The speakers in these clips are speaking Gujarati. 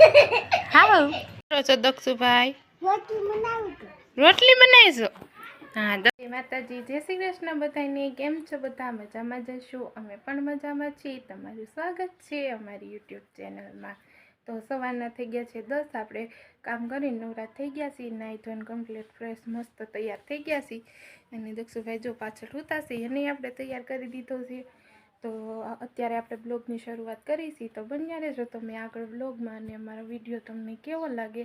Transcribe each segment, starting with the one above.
કરો છો દક્ષુભાઈ? રોટી રોટલી બનાવીશો? હા દ- માતાજી જય શ્રી કૃષ્ણ બધાને. કેમ છો બધા? મજામાં જશો અમે પણ મજામાં છીએ. તમારું સ્વાગત છે અમારી યુટ્યુબ ચેનલમાં. તો સવારના થઈ ગયા છે દસ. આપણે કામ કરીને નવરા થઈ ગયા છીએ. નાઈ ધોઈને કમ્પ્લીટ ફ્રેશ મસ્ત તૈયાર થઈ ગયા છીએ. અને દક્ષુભાઈ જો પાછળ ઉતારશે એને આપણે તૈયાર કરી દીધો છે. તો અત્યારે આપણે બ્લોગની શરૂઆત કરીશી તો બન્યા રહેજો તમે આગળ બ્લોગમાં અને અમારો વીડિયો તમને કેવો લાગે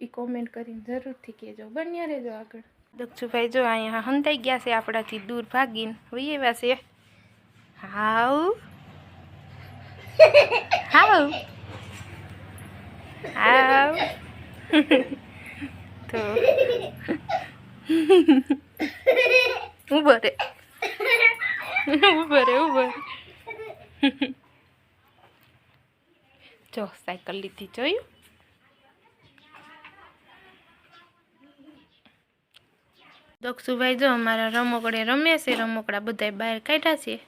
એ કોમેન્ટ કરીને જરૂરથી કહેજો. બન્યા રહેજો આગળ. દક્ષુભાઈ, જો અહીંયા હંતાઈ ગયા છે આપણાથી દૂર ભાગીને. વહી એવા છે. હાવ હાવ હાવ તો ઊભો રે. ઊભો રે ઊભો રે. જો, સાયકલ લીધી, જોયું? દક્ષુભાઈ જો અમારા રમકડે રમે છે, રમકડા બધા બહાર કાઢ્યા છે,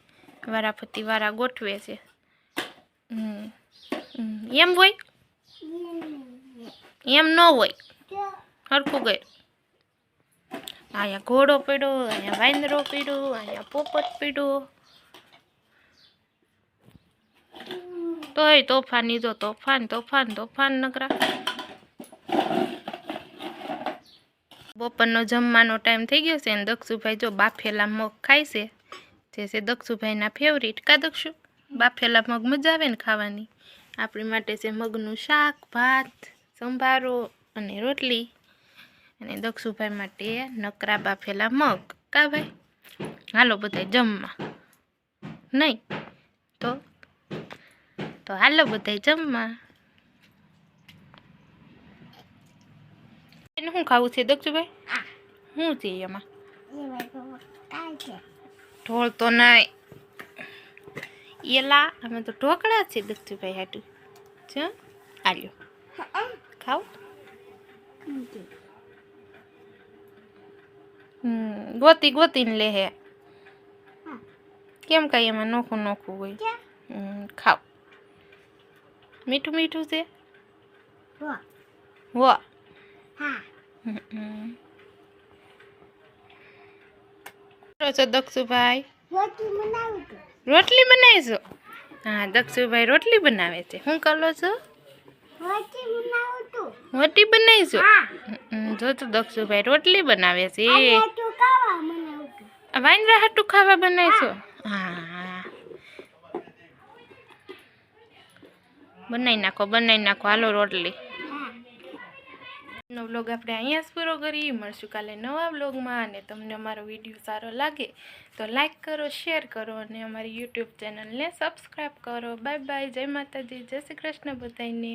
વારાફરતી વારા ગોઠવે છે. એમ હોય? એમ ન હોય? હરખું ગયું. અહીંયા ઘોડો પીડો અહીંયા વાંદરો પીડો અહીંયા પોપટ પડ્યો. તોય તોફાની જો તોફાન તોફાન તોફાન નકરા. બપોરનો જમવાનો ટાઈમ થઈ ગયો છે અને દક્ષુભાઈ જો બાફેલા મગ ખાય છે. જે છે દક્ષુભાઈના ફેવરિટ કા દક્ષુ? બાફેલા મગ મજા આવે ને ખાવાની? આપણી માટે છે મગનું શાક, ભાત, સંભારો અને રોટલી. અને દક્ષુભાઈ માટે નકરા બાફેલા મગ. કા ભાઈ? હાલો બધા જમવા. નહીં? તો તો હાલો બધા જમવા. એને શું ખાવું છે દક્ષુભાઈ? શું છે એમાં? ઢોળ તો નહીં. એલા અમે તો ઢોકળા છે દક્ષુભાઈ હાટું. છે આલ્યો. ખાવ હમ ગોતી ગોતીને લે હે. કેમ કાંઈ એમાં નોખું નોખું હોય? ખાવ મીઠું મીઠું છે? વાહ વાહ હા. હમ. છો દક્ષુભાઈ? રોટલી બનાવીશો હા દક્ષુભાઈ રોટલી બનાવે છે. શું કરો છો? રોટી બનાવીશું જો તો દક્ષુભાઈ રોટલી બનાવે છે. વાંદરા હાટું ખાવા બનાવીશો હા બનાવી નાખો બનાવી નાખો. હાલો રોટલી. નો વ્લોગ આપણે અહીંયા જ પૂરો કરીએ. મળશું કાલે નવા વ્લોગમાં અને તમને અમારો વીડિયો સારો લાગે તો લાઈક કરો, શેર કરો અને અમારી યુટ્યુબ ચેનલને સબસ્ક્રાઈબ કરો. Bye bye. જય માતાજી. જય શ્રી કૃષ્ણ બધાને